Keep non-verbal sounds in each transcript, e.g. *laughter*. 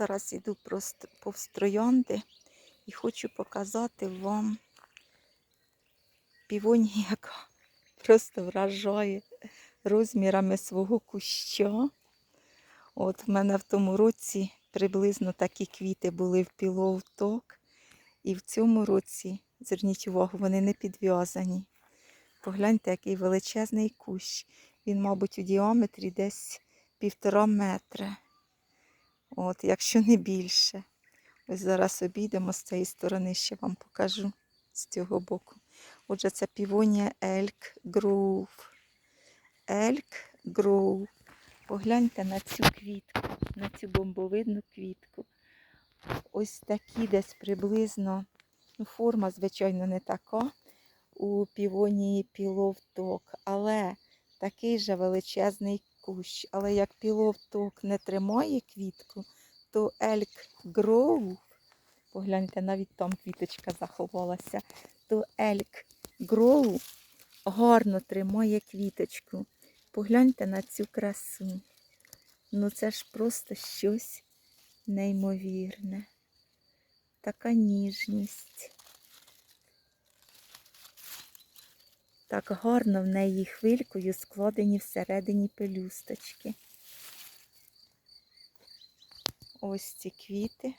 Зараз йду повз троянди і хочу показати вам півонію, *laughs* яка просто вражає розмірами свого куща. От в мене в тому році приблизно такі квіти були в піловток. І в цьому році, зверніть увагу, вони не підв'язані. Погляньте, який величезний кущ. Він, мабуть, у діаметрі десь півтора метра. От, якщо не більше. Ось зараз обійдемо з цієї сторони, ще вам покажу з цього боку. Отже, це півонія Елк Гроув. Елк Гроув. Погляньте на цю квітку, на цю бомбовидну квітку. Ось такі десь приблизно, ну, форма, звичайно, не така у півонії піловток, але такий же величезний кущ. Але як піловток не тримає квітку, то Елк Гроув, погляньте, навіть там квіточка заховалася, то Елк Гроув гарно тримає квіточку. Погляньте на цю красу. Ну це ж просто щось неймовірне. Така ніжність. Так гарно в неї хвилькою складені всередині пелюсточки. Ось ці квіти,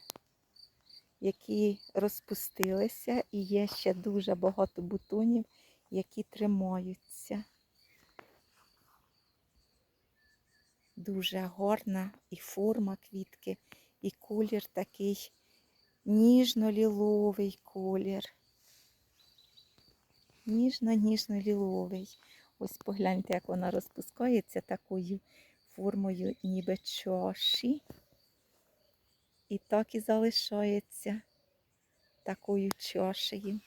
які розпустилися, і є ще дуже багато бутонів, які тримаються. Дуже гарна і форма квітки, і колір такий ніжно-ліловий колір. Ніжно-ніжно-ліловий. Ось погляньте, як вона розпускається такою формою, ніби чаші. І так і залишається такою чашею.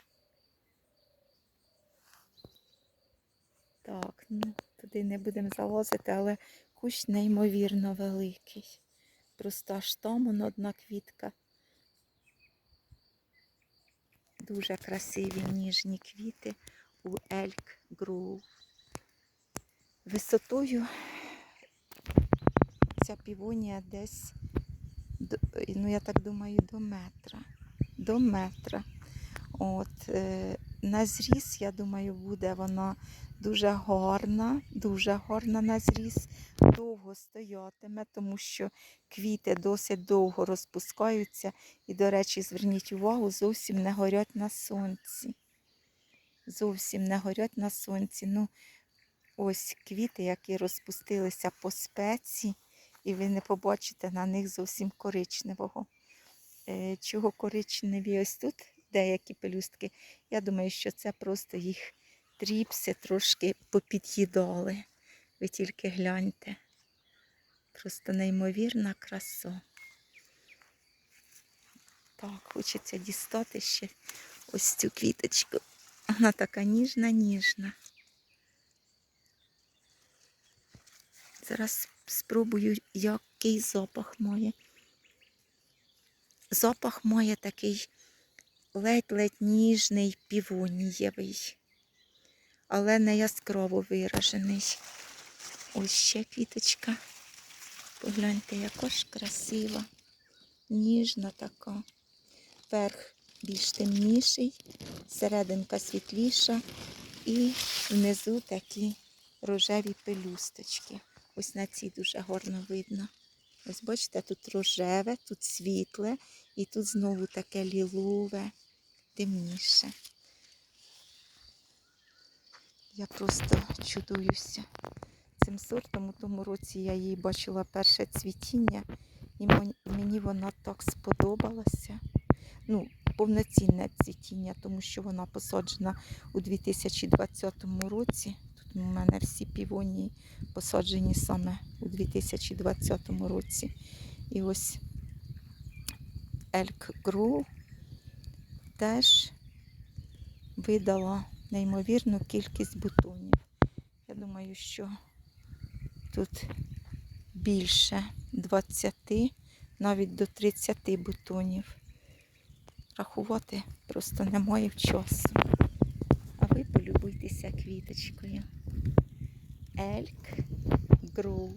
Так, ну, туди не будемо залазити, але кущ неймовірно великий. Просто аж там одна квітка. Дуже красиві ніжні квіти у Ельк Гроув. Висотою ця півонія десь, ну я так думаю, до метра. До метра. От, е, на зріз, я думаю, буде вона дуже гарна, дуже гарна на зріз, довго стоятиме, тому що квіти досить довго розпускаються. І, до речі, зверніть увагу, зовсім не горять на сонці. Зовсім не горять на сонці. Ну, ось квіти, які розпустилися по спеці, і ви не побачите на них зовсім коричневого. Е, Чого коричневі ось тут деякі пелюстки? Я думаю, що це просто їх тріпси трошки попід'їдали. Ви тільки гляньте. Просто неймовірна краса. Так, хочеться дістати ще ось цю квіточку. Вона така ніжна, ніжна. Зараз спробую, який запах має. Запах має такий ледь-ледь ніжний півонієвий, але не яскраво виражений. Ось ще квіточка. Погляньте, яка ж красива, ніжна така. Верх більш темніший, серединка світліша і внизу такі рожеві пелюсточки. Ось на цій дуже гарно видно. Ось бачите, тут рожеве, тут світле, і тут знову таке лілове, темніше. Я просто чудуюся цим сортом. У тому році я її бачила перше цвітіння, і мені вона так сподобалася. Ну, повноцінне цвітіння, тому що вона посаджена у 2020 році. Тут у мене всі півонії посаджені саме у 2020 році. І ось Елк Гру теж видала неймовірну кількість бутонів. Я думаю, що тут більше 20, навіть до 30 бутонів. Рахувати просто немає часу. А ви полюбуйтеся квіточкою. Елк Гру.